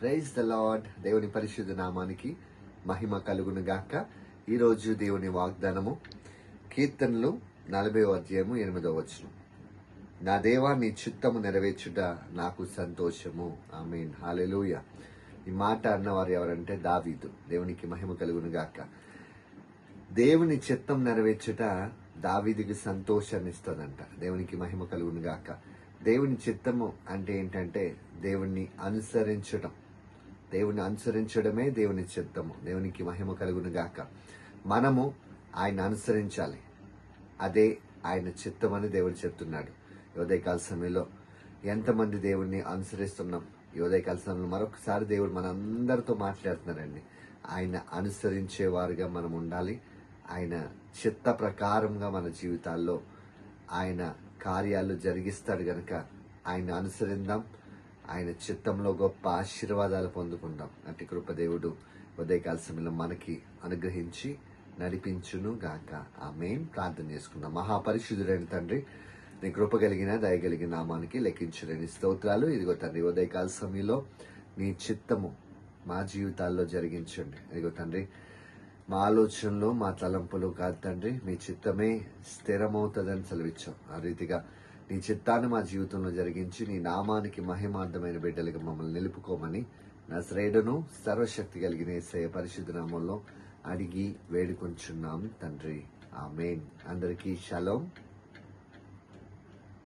Praise the lord దేవుని పరిశుద్ధ నామానికి మహిమ కలుగును గాక. ఈరోజు దేవుని వాగ్దానము కీర్తనలు నలభై అధ్యాయము ఎనిమిదో వచనం. నా దేవా నీ చిత్తము నెరవేర్చుట నాకు సంతోషము. ఐ మీన్ హాలెలూయ ఈ మాట అన్నవారు ఎవరంటే దావీదు. దేవునికి మహిమ కలుగును గాక. దేవుని చిత్తం నెరవేర్చుట దావీదికి సంతోషాన్ని ఇస్తుందంట. దేవునికి మహిమ కలుగును గాక. దేవుని చిత్తము అంటే ఏంటంటే దేవుణ్ణి అనుసరించటం. దేవుని అనుసరించడమే దేవుని చిత్తము దేవునికి మహిమ కలుగును గాక. మనము ఆయన అనుసరించాలి. అదే ఆయన చిత్తమని దేవుడు చెప్తున్నాడు. యోదయకాల సమయంలో ఎంతమంది దేవుణ్ణి అనుసరిస్తున్నాం? యోదయకాల సమయంలో మరొకసారి దేవుడు మనందరితో మాట్లాడుతున్నారండి ఆయన అనుసరించేవారుగా మనం ఉండాలి. ఆయన చిత్త ప్రకారంగా మన జీవితాల్లో ఆయన కార్యాలు జరిగిస్తాడు గనక ఆయన అనుసరిందాం. ఆయన చిత్తంలో గొప్ప ఆశీర్వాదాలు పొందుకుంటాం అటు కృపదేవుడు ఉదయకాల సమయంలో మనకి అనుగ్రహించి నడిపించును గాక. ఆమెన్. ప్రార్థన చేసుకుందాం. మహాపరిశుద్ధుడైన తండ్రి నీ కృప కలిగిన దయగలిగిన నామానికి లెక్కించలేని స్తోత్రాలు. ఇదిగో తండ్రి ఉదయకాల సమయంలో నీ చిత్తము మా జీవితాల్లో జరిగించండి. ఇదిగో తండ్రి మా ఆలోచనలు మా తలంపులు కాదు తండ్రి మీ చిత్తమే స్థిరమవుతుందని సెలవిచ్చాం. ఆ రీతిగా నీ చిత్తాన్ని మా జీవితంలో జరిగించి నీ నామానికి మహిమార్థమైన బిడ్డలుగా మమ్మల్ని నిలుపుకోమని నా శ్రేయుడును సర్వశక్తి కలిగిన ఏసయ పరిశుద్ధ నామంలో అడిగి వేడుకొంచున్నాం తండ్రి. ఆమెన్. అందరికీ షలోం.